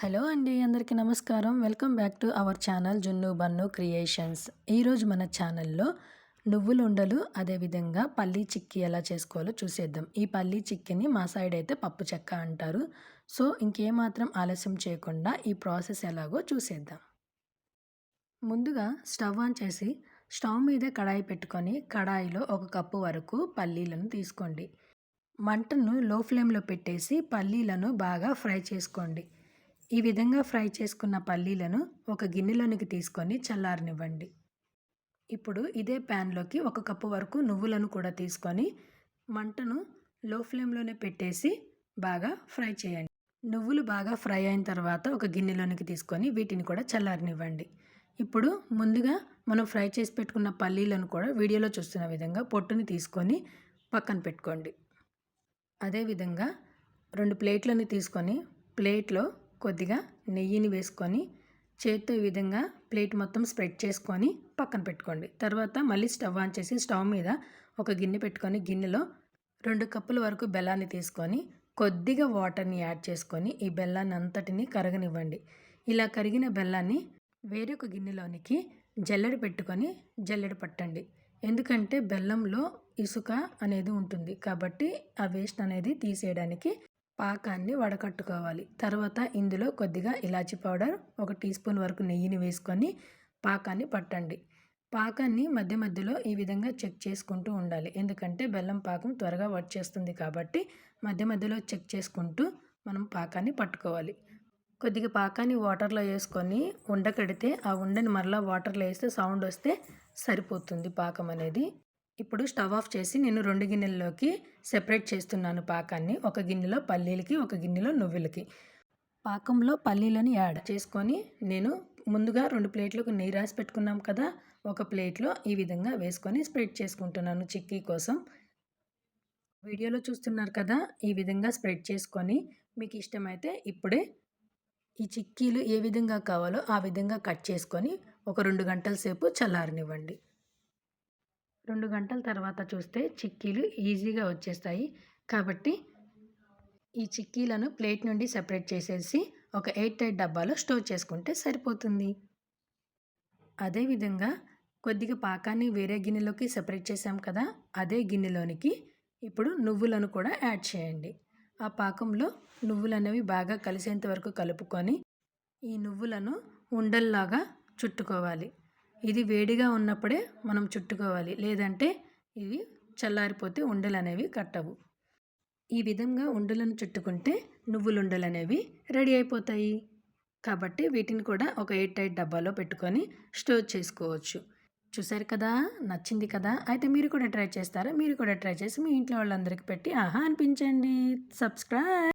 Hello అండి అందరికీ నమస్కారం. Welcome back to our channel Junnu Bunnu creations. ఈరోజు మన ఛానల్లో నువ్వులు ఉండలు అదేవిధంగా పల్లీ చిక్కీ ఎలా చేసుకోవాలో చూసేద్దాం. ఈ పల్లీ చిక్కీని మా సైడ్ అయితే పప్పు చెక్క అంటారు. సో ఇంకేమాత్రం ఆలస్యం చేయకుండా ఈ ప్రాసెస్ ఎలాగో చూసేద్దాం. ముందుగా స్టవ్ ఆన్ చేసి స్టవ్ మీద కడాయి పెట్టుకొని కడాయిలో ఒక కప్పు వరకు పల్లీలను తీసుకోండి. మంటను లో ఫ్లేమ్లో పెట్టేసి పల్లీలను బాగా ఫ్రై చేసుకోండి. ఈ విధంగా ఫ్రై చేసుకున్న పల్లీలను ఒక గిన్నెలోనికి తీసుకొని చల్లారనివ్వండి. ఇప్పుడు ఇదే ప్యాన్లోకి ఒక కప్పు వరకు నువ్వులను కూడా తీసుకొని మంటను లో ఫ్లేమ్లోనే పెట్టేసి బాగా ఫ్రై చేయండి. నువ్వులు బాగా ఫ్రై అయిన తర్వాత ఒక గిన్నెలోనికి తీసుకొని వీటిని కూడా చల్లారనివ్వండి. ఇప్పుడు ముందుగా మనం ఫ్రై చేసి పెట్టుకున్న పల్లీలను కూడా వీడియోలో చూస్తున్న విధంగా పొట్టుని తీసుకొని పక్కన పెట్టుకోండి. అదేవిధంగా రెండు ప్లేట్లను తీసుకొని ప్లేట్లో కొద్దిగా నెయ్యిని వేసుకొని చేత్తో ఈ విధంగా ప్లేట్ మొత్తం స్ప్రెడ్ చేసుకొని పక్కన పెట్టుకోండి. తర్వాత మళ్ళీ స్టవ్ ఆన్ చేసి స్టవ్ మీద ఒక గిన్నె పెట్టుకొని గిన్నెలో రెండు కప్పుల వరకు బెల్లాన్ని తీసుకొని కొద్దిగా వాటర్ని యాడ్ చేసుకొని ఈ బెల్లాన్ని అంతటిని కరగనివ్వండి. ఇలా కరిగిన బెల్లాన్ని వేరొక గిన్నెలోనికి జల్లెడ పెట్టుకొని జల్లెడ పట్టండి. ఎందుకంటే బెల్లంలో ఇసుక అనేది ఉంటుంది కాబట్టి ఆ వేస్ట్ అనేది తీసేయడానికి పాకాన్ని వడకట్టుకోవాలి. తర్వాత ఇందులో కొద్దిగా ఇలాచి పౌడర్ ఒక టీ స్పూన్ వరకు నెయ్యిని వేసుకొని పాకాన్ని పట్టండి. పాకాన్ని మధ్య మధ్యలో ఈ విధంగా చెక్ చేసుకుంటూ ఉండాలి. ఎందుకంటే బెల్లం పాకం త్వరగా వచ్చేస్తుంది కాబట్టి మధ్య మధ్యలో చెక్ చేసుకుంటూ మనం పాకాన్ని పట్టుకోవాలి. కొద్దిగా పాకాన్ని వాటర్లో వేసుకొని ఉండకడితే ఆ ఉండని మరలా వాటర్లో వేస్తే సౌండ్ వస్తే సరిపోతుంది పాకం అనేది. ఇప్పుడు స్టవ్ ఆఫ్ చేసి నేను రెండు గిన్నెల్లోకి సెపరేట్ చేస్తున్నాను పాకాన్ని. ఒక గిన్నెలో పల్లీలకి ఒక గిన్నెలో నువ్వులకి. పాకంలో పల్లీలని యాడ్ చేసుకొని నేను ముందుగా రెండు ప్లేట్లకు నెయ్యి రాసి పెట్టుకున్నాం కదా ఒక ప్లేట్లో ఈ విధంగా వేసుకొని స్ప్రెడ్ చేసుకుంటున్నాను చిక్కీ కోసం. వీడియోలో చూస్తున్నారు కదా ఈ విధంగా స్ప్రెడ్ చేసుకొని మీకు ఇష్టమైతే ఇప్పుడే ఈ చిక్కీలు ఏ విధంగా కావాలో ఆ విధంగా కట్ చేసుకొని ఒక రెండు గంటల సేపు చల్లారనివ్వండి. రెండు గంటల తర్వాత చూస్తే చిక్కీలు ఈజీగా వచ్చేస్తాయి. కాబట్టి ఈ చిక్కీలను ప్లేట్ నుండి సెపరేట్ చేసేసి ఒక ఎయిట్ ఎయిట్ డబ్బాలో స్టోర్ చేసుకుంటే సరిపోతుంది. అదేవిధంగా కొద్దిగా పాకాన్ని వేరే గిన్నెలోకి సెపరేట్ చేసాం కదా అదే గిన్నెలోనికి ఇప్పుడు నువ్వులను కూడా యాడ్ చేయండి. ఆ పాకంలో నువ్వులు అనేవి బాగా కలిసేంత వరకు కలుపుకొని ఈ నువ్వులను ఉండల్లాగా చుట్టుకోవాలి. ఇది వేడిగా ఉన్నప్పుడే మనం చుట్టుకోవాలి. లేదంటే ఇవి చల్లారిపోతే ఉండలు అనేవి కట్టవు. ఈ విధంగా ఉండలను చుట్టుకుంటే నువ్వులుండలు అనేవి రెడీ అయిపోతాయి. కాబట్టి వీటిని కూడా ఒక ఎయిట్ ఎయిట్ డబ్బాలో పెట్టుకొని స్టోర్ చేసుకోవచ్చు. చూసారు కదా? నచ్చింది కదా? అయితే మీరు కూడా ట్రై చేస్తారా? మీరు కూడా ట్రై చేసి మీ ఇంట్లో వాళ్ళందరికీ పెట్టి ఆహా అనిపించండి. సబ్స్క్రైబ్